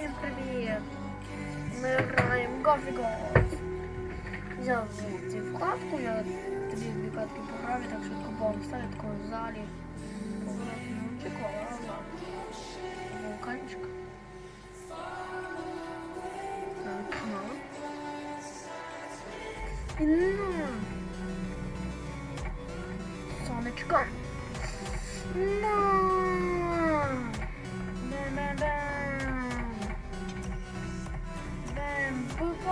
Всім привіт! Ми граємо Coffee Goals. Взяв цю вкладку, я тобі дві катки пограв, і так швидко бомб ставить такого в залі. Пограв не очікувала, але ладно. Вулканчик. Так, погнали. І ну. Сонечко. Ну.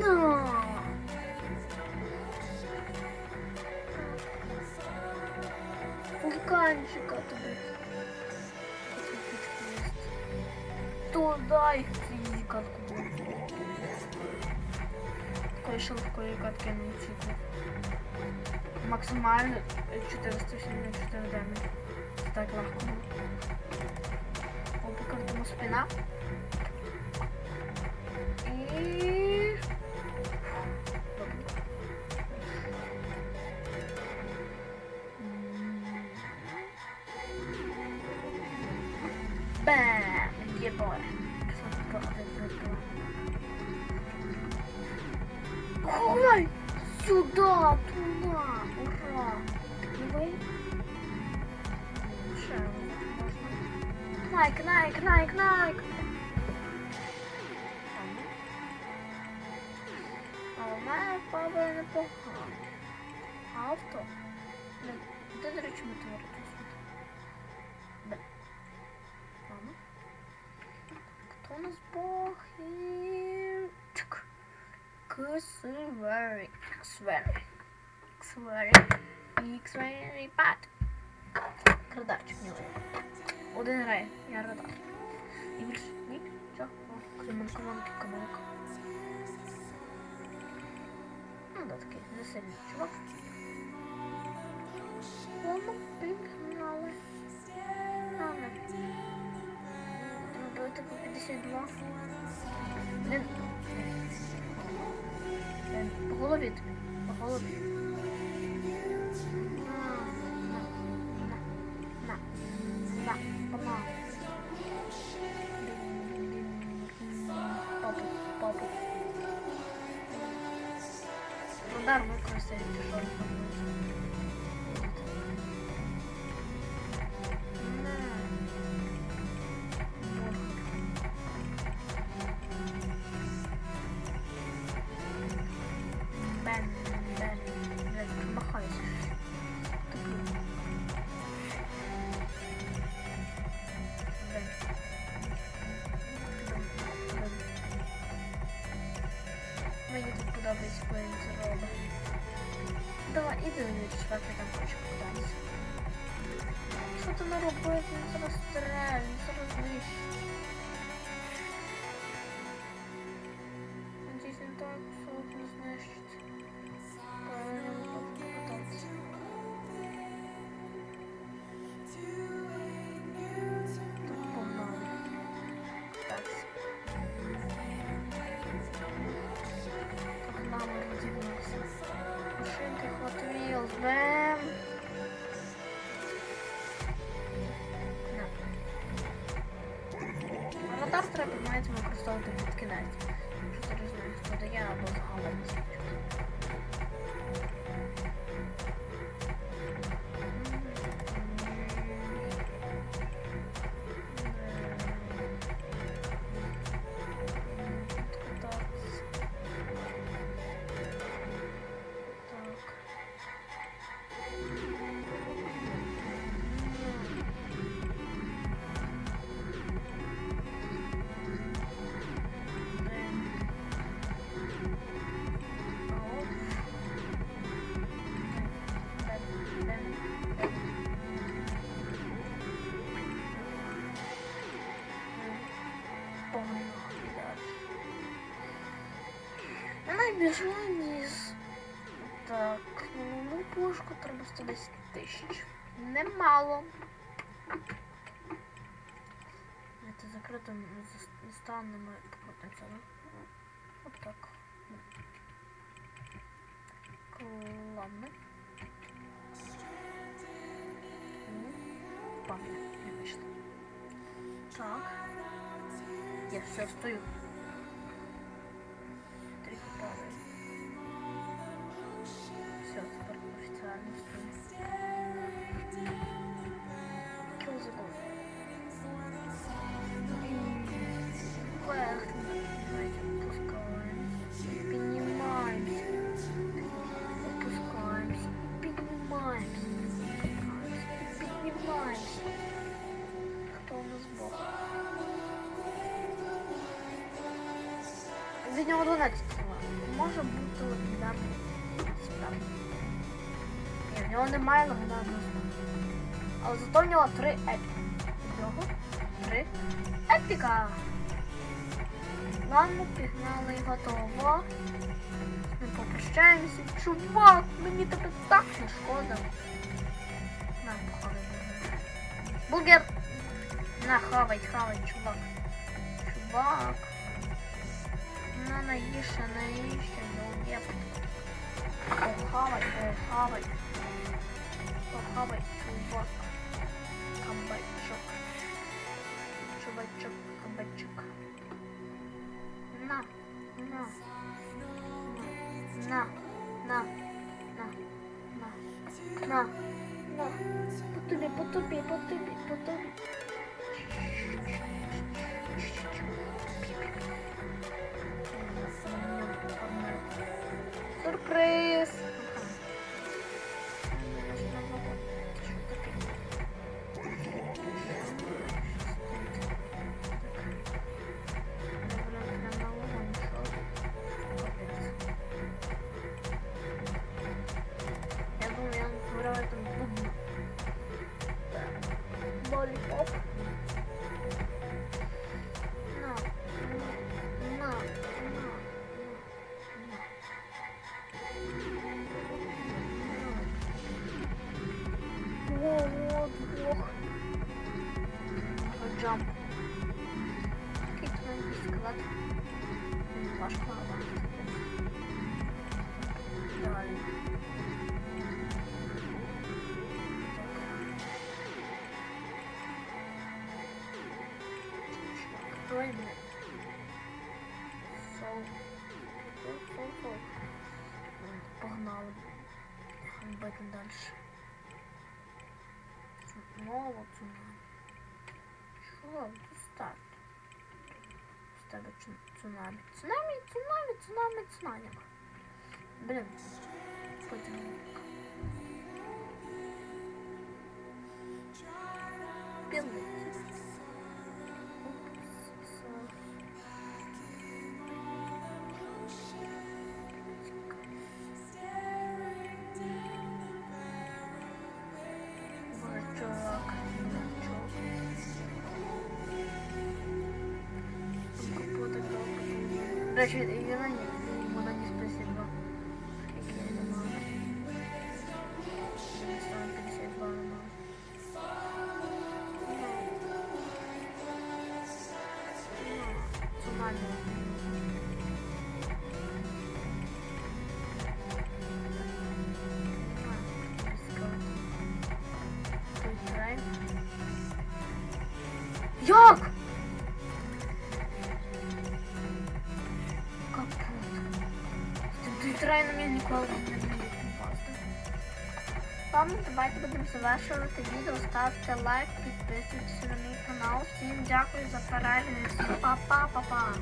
No. Вулканчика тобі. Туда их три катку. Такой шелковой катки на учитель. Максимально 474 демедж. Так легко. Попикаємо спина. І... Бэм! Ебой. Ой! Сюда! Туда! Ура! Можна. Найк, найк, найк, найк! А у мене папа непогано. Авто? Де, де, до речі, Хто у нас бог? І... Чик. Ксвері. Ксвері. Ксвері. І Ксвері пат. Крадарчик в нього. Один грає, я радар. І більше ні? Що? О, крім команки камок. Ну да, такий не сильний чувак. Ладно, пігнали. Треба типу 52. Блин. Блин, по голові тобі. По голові. На, на, на, на, на, погнали. Папу, папу. Удар використає тяжелый Давай, іди на чувак, я там хочу покататися. Що ти наробив? Він зараз стріляє, Радар треба, знаєте, використовувати під кінець. Якщо ти не знаєш, хто дає або загалом. Біжаємо, біжаємо вниз. Так, ну, ну пушку треба 110 тисяч. Немало. Это закрытым станом мы покрутимся, да? Вот так. К- Ладно. Ну, Пам'ять не вийшло. Так. Я все стою. Від нього 12 була. Може бути легендарний справ. В нього немає справа. Але зато в нього три епіки. Нього три епіка. Ладно, пігнали готово. Ми попрощаємося. Чувак, мені тебе так не шкода. На, похавай. Бургер! На, хавай, хавай, чувак. Чувак. На, наїшся, наїшся, йоуєп. Похавай, похавай. Похавай, чувак. Кабачок. Чувачок, кабачок. На, на. На, на, на, на, на, на. По тобі, по тобі, По тобі, Джамп. Какие-то маленький склад. Два шквала. Давай. Ой, блин. Сол. Сол, сол, сол. Погнали. Бити дальше. Знову цунамі. Що? Достать. З тебе цу- цунамі. Цунамі, цунамі, цунамі, цунамі. добре. До речі, вона не, вона не спасибо. Скільки я не мала. Я сам 52 не мала. Цунамі. Як? Ти трай на мене ніколи не буде попасти. Ладно, давайте будемо завершувати відео. Ставте лайк, підписуйтесь на мій канал. Всім дякую за перегляд. Па-па-па-па.